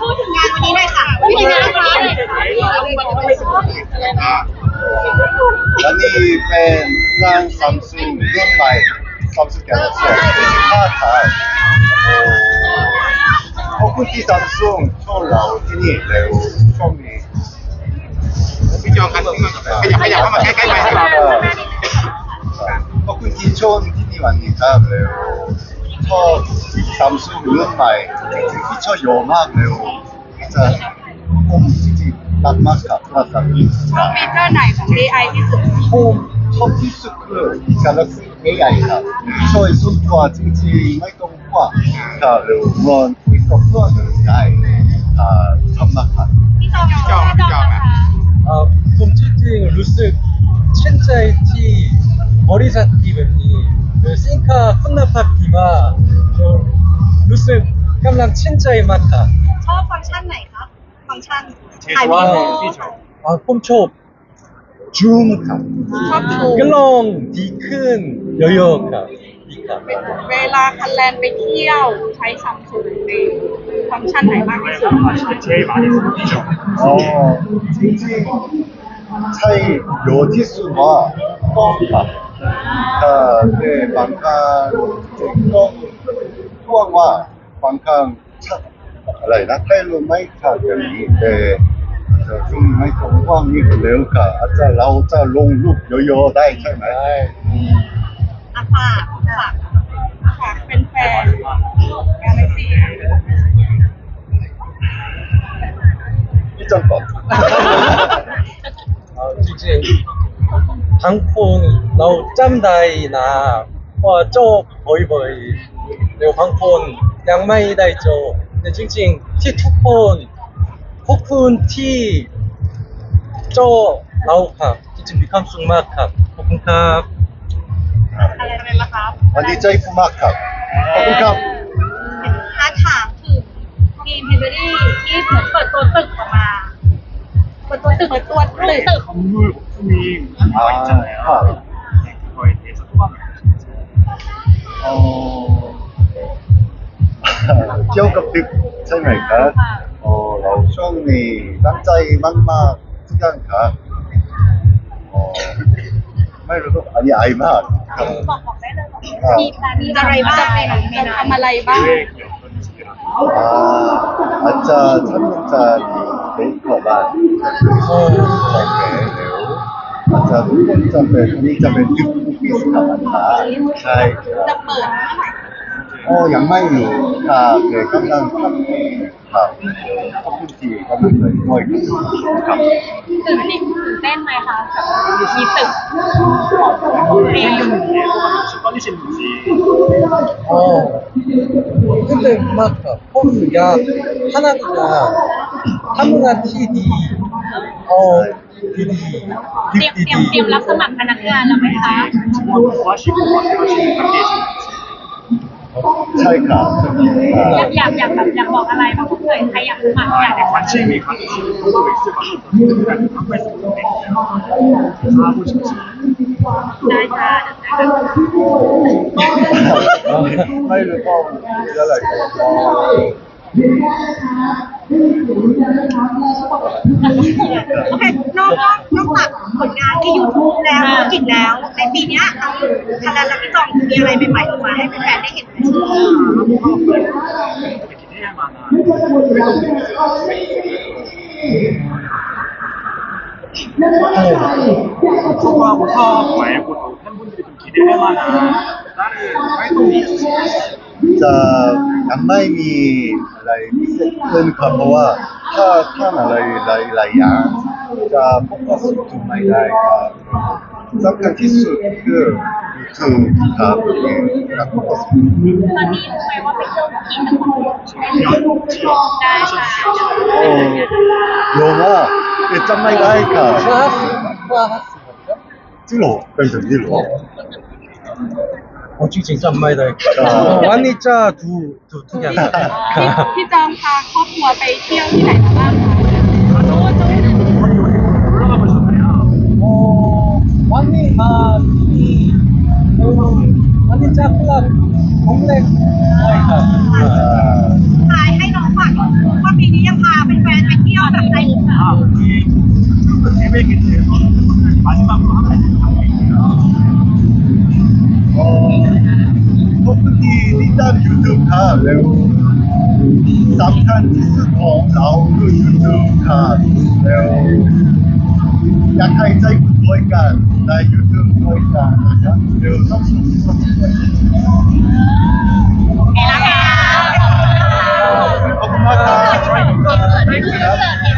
พูดถึงงานวันนี้หน่อยค่ะพูดถึงงานวันนี้หน่อยค่ะและนี่เป็นงานซัมซุงรุ่นใหม่ซัมซุงแกลเล็กซี่ห้าทายขอบคุณที่ซัมซุงชวนเราที่นี่เร็วช่วงนี้พี่จองกันขยับขยับเข้ามาใกล้ๆไปให้เราขอบคุณที่ชวนที่นี่วันนี้ครับเร็วชอบ เรื่องไหม่ที่ชอบโยมากเลยจะผมจริงๆรักมากกับภาษาอังกฤษชอบฟีเจอร์ไหนของ AI ที่สุดผมชอบที่สุดคือก Galaxy AI ครับช่วยสุดตัวจริงๆไม่ต้องกลัวค่ะหรือรอนคุยกับเพื่อนได้ทำมาค่ะพี่จอมพี่จอมพี่จอมผมจริงๆรู้สึกเช่นใจที่บริษัทที่แบบนี้คือนค้าคุณภาพ 깜랑 첸짜이 마카 ชอบฟังก์ชันไหนครับ ฟังก์ชันถ่ายวีดีโอ 아 폼초 จูมครับ ชอบชู 끌렁 디큰 여여카 이카 เวลาคันแลนไปเที่ยวใช้ซัมซุงในฟังก์ชันไหนมากที่สุด 제일 많이 쓰는 피죠. อ๋อจริงๆใช่เยอะที่สุดว่ากล้ องครับแต่ในบางครั้งจริงๆกล้องกว้างว่าบางครั้งชัดอะไรนะให้รู้ไม่ชัดอย่างนี้แต่จะช่วงไม่ตรงกว้างนี่ก็เร็วค่ะอาจจะเราจะลงรูปเยอะๆได้ใช่ไหม อ่ะฝากฝากฝากเป็นแฟนกาแล็กซี่ พี่จังก่อน 아 찡찡 방폰 나우 짬다이나 와쪼 버이버이 그리고 방폰 양마이다 있 죠. 근데 찡찡 티 투폰 폭푼 티쪼 라오카 찡찡 미캄 쑥마카 폭푼카 อะไรประเด็นละครับวันนี้ใจฟูมากครับ ขอบคุณครับ อาถามถึมีพิเบอรี่ที่เปิดตัวตึกออกมา เปิดตัวตึกเปิดตัวตึกมือขอ 아, ครับ เกี่ยวกับดึกใช่ไหมครับโอ้เราช่วงนี้ตั้งใจมากๆทุกอย่างครับโอ้ไม่รู้ก็อันใหญ่มากครับอกบอกได้เลยบอกได้เลยมีอะไรบ้างเป็นทำอะไรบ้าง อ่าอาจารย์ท่านอาจารย์เป็นกรอบ้านโอ้ใช่แล้วอาจารย์ทุกคนจะเป็นนี่จะเป็นยุคพิสถาบันใช่ครับ จะเปิดเมื่อไหร่ โอ้ยังไม่รู้ครับเด็กกำลังทำเองครับขอบคุณที่กำลังใจด้วยครับ ตื่นนี่ตื่นเต้นไหมคะมีตึก 팬분들의 소감이 혹시 떨리시는지 어 근데 마카 폼야 하나가 하무나 TD 어 DD เตรียมเตรียมเตรียมรับสมัครพนักงานแล้วไหมคะ 정말 좋아하시고 만들어지는 관계이신지 ใช่ครับอยากอยากอยากแบบอยากบอกอะไรบ้างเพื่อนใครอยากรู้มาอยากได้ความชื่อมีความชื่อรู้สึกสึกแบบเป็นได้ค่ะไม่รู้ว่าเก็อะไรก็ โอเคนอกนอกนอกจากผลงานที่ยูทูบแล้วธุรกินแล้วในปีนี้ยทางางเราพี่จองมีอะไรใหม่ๆออกมาให้แฟนได้เห็นไหมค่ะชอบชอบชอบหมายควาは僕は前この半分ででも切れればな誰がいいと思うじゃあ ยังไม่มีอะไรเพิ่มษขึ้ครับเพราะว่าถ้าถ้าอะไรหลายหอย่างจะพบกับสุดทุกไม่ได้ครับสำคัญที่สุดคือคือครับครับพบกัสุดตอนนี้รู้ไหมว่าไปเที่ยวกินทั้งกันใช่ได้ค่โอ้โยมากแต่จำไม่ได้ครับว่าว่าจริงหรอเป็นแบบนี้หรอ โอ้จริงๆจำไม่ไวันนี้จะดูดูทุกองพี่จอมพาครอบครัวไปเที่ยวที่ไหนมาบ้างคะวันนี้อ่าที่วันนี้จะพลัดผมเล็กถ่ายให้น้องฝากว่าปีนี้ยังพาเป็นแฟนไปเที่ยวแบบไหนอ่าที่ที่ไม่กินเสียงตอนนั้นมันเป็นปที่บ้านก็ทำอะ ที่นิยาม YouTube ค่ะแล้วสำคัญที่สุดของเราคือ YouTube ค่ะแล้วอยากให้ใจคุณด้วยกันใน YouTube ด้วยกันนะครับเดี๋ยวต้องส่งส่งไปขอบคุณมากครับ